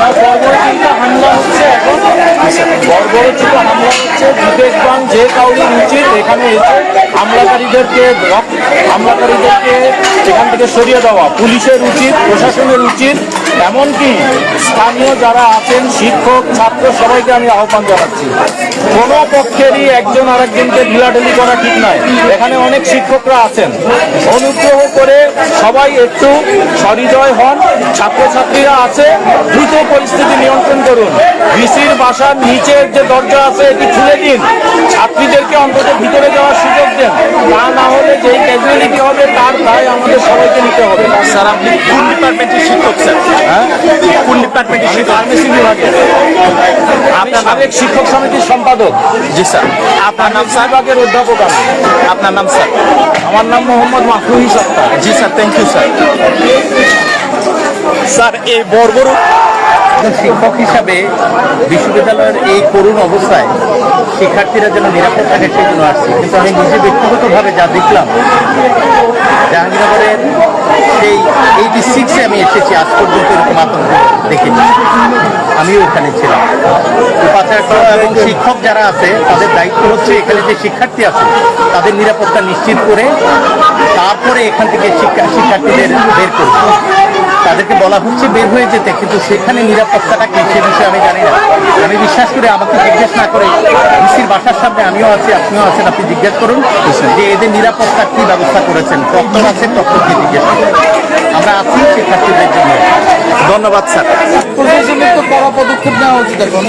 হচ্ছে, এখন হচ্ছে যে উচিত এখান থেকে সরিয়ে দেওয়া, পুলিশের উচিত, প্রশাসনের উচিত, এমনকি স্থানীয় যারা আছেন, শিক্ষক, ছাত্র, সবাইকে আমি আহ্বান জানাচ্ছি। কোনো পক্ষেরই একজন আরেকজনকে ঢিলাঢিলি করা ঠিক নয়। এখানে অনেক শিক্ষকরা আছেন। অনুগ্রহ করে সবাই একটু সহৃদয় হন। ছাত্রছাত্রীরা আছে দ্রুত পরিস্থিতি নিয়ন্ত্রণ করুন। ভিসির বাসার নিচের যে দরজা আছে এটি খুলে দিন। ছাত্রীদেরকে অন্তত ভিতরে যাওয়ার সুযোগ দেন। তা না হলে যেই ক্যাজুয়ালিটি হবে তার দায় আমাদের সবাইকে নিতে হবে। স্যার আপনি কোন ডিপার্টমেন্টের শিক্ষক স্যার? হ্যাঁ? কোন ডিপার্টমেন্টের ফার্মেসি বিভাগে আমি আপনার? সাবেক শিক্ষক সমিতির সম্পাদক। জি স্যার। আপনার নাম স্যার? বিভাগের অধ্যাপক আমি। আপনার নাম স্যার? আমার নাম মোহাম্মদ মাহফুহি সত্তার। জি sir thank you sir sir এই বর্বর শিক্ষক হিসাবে বিশ্ববিদ্যালয়ের এই করুণ অবস্থায় শিক্ষার্থীরা যেন নিরাপদ থাকে সেই জন্য আসছি। কিন্তু আমি নিজে ব্যক্তিগতভাবে যা দেখলাম জাহাঙ্গীরনগরের সেই এইটি সিক্সে আমি এসেছি। আজ পর্যন্ত এরকম আতঙ্ক দেখিনি আমিও ওখানে ছিলাম। উপাচার্য এবং শিক্ষক যারা আছে, তাদের দায়িত্ব হচ্ছে এখানে যে শিক্ষার্থী আছে, তাদের নিরাপত্তা নিশ্চিত করে তারপরে এখান থেকে শিক্ষা শিক্ষার্থীদের বের করবে তাদেরকে বলা হচ্ছে বের হয়ে যেতে, কিন্তু সেখানে নিরাপত্তাটা কি সে বিষয়ে আমি জানি না। আমি বিশ্বাস করি আমাকে জিজ্ঞেস না করে ডিসির বাসার সামনে আমিও আছি, আপনিও আছেন, আপনি জিজ্ঞেস করুন যে এদের নিরাপত্তা কি ব্যবস্থা করেছেন। প্রক্টর আছে প্রক্টরকে জিজ্ঞেস করুন। আমরা আছি শিক্ষার্থীদের জন্য। ধন্যবাদ স্যার। কড়া পদক্ষেপ নেওয়া উচিত এখন।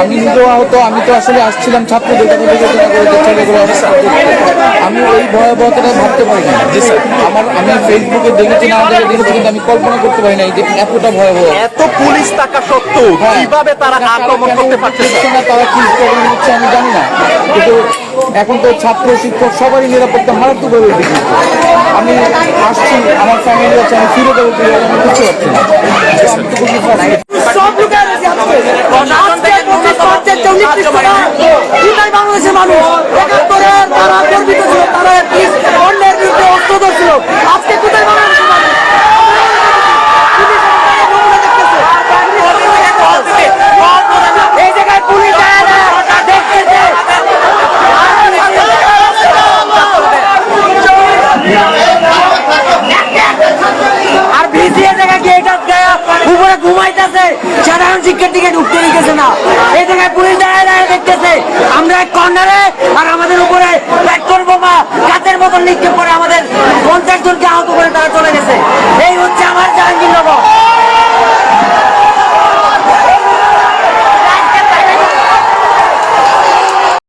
আমি নিজেও আহত আমি তো আসলে আসছিলাম ছাত্রদের কথা বিবেচনা করে ছেলেগুলো আমি ওই ভয়াবহতাটা ভাবতে পারি না। জি স্যার। আমার আমি ফেসবুকে দেখেছি না দেখে দেখেছি কিন্তু আমি কল্পনা করতে পারি না যে এতটা ভয়াবহ। এত পুলিশ থাকা সত্ত্বেও কীভাবে তারা আক্রমণ করতে পারছে তারা কি হচ্ছে আমি জানি না। কিন্তু এখন তো ছাত্র শিক্ষক সবারই নিরাপত্তা মারাত্মকভাবে বেশি আমি আসছি আমার ফ্যামিলি আছে আমি ফিরে দেবো আমি বুঝতে পারছি না তো আমি তো খুবই frustrated। সব লুকায় রয়েছে আজকে পঁচিশ মার্চের চল্লিশ বাংলাদেশের মানুষ। একাত্তরের তারা গর্বিত ছিল তারা একটি অন্যের বিরুদ্ধে অস্ত্র ধরছিল আজকে কোথায় বাংলাদেশের মানুষ এই জায়গায় পুলিশ যায় না, দেখতেছে আর ভিসিএ জায়গায় গিয়ে এটা গায়ে উপরে ঘুমাইতেছে সাধারণ শিক্ষার্থীকে ঢুকতে দিতেছে না। এই জায়গায় পুলিশ দাঁড়ায় দাঁড়ায় দেখতেছে, আমরা এক কর্নারে আর আমাদের উপরে পেট্রোল বোমা কাতের মতন নিক্ষেপ করে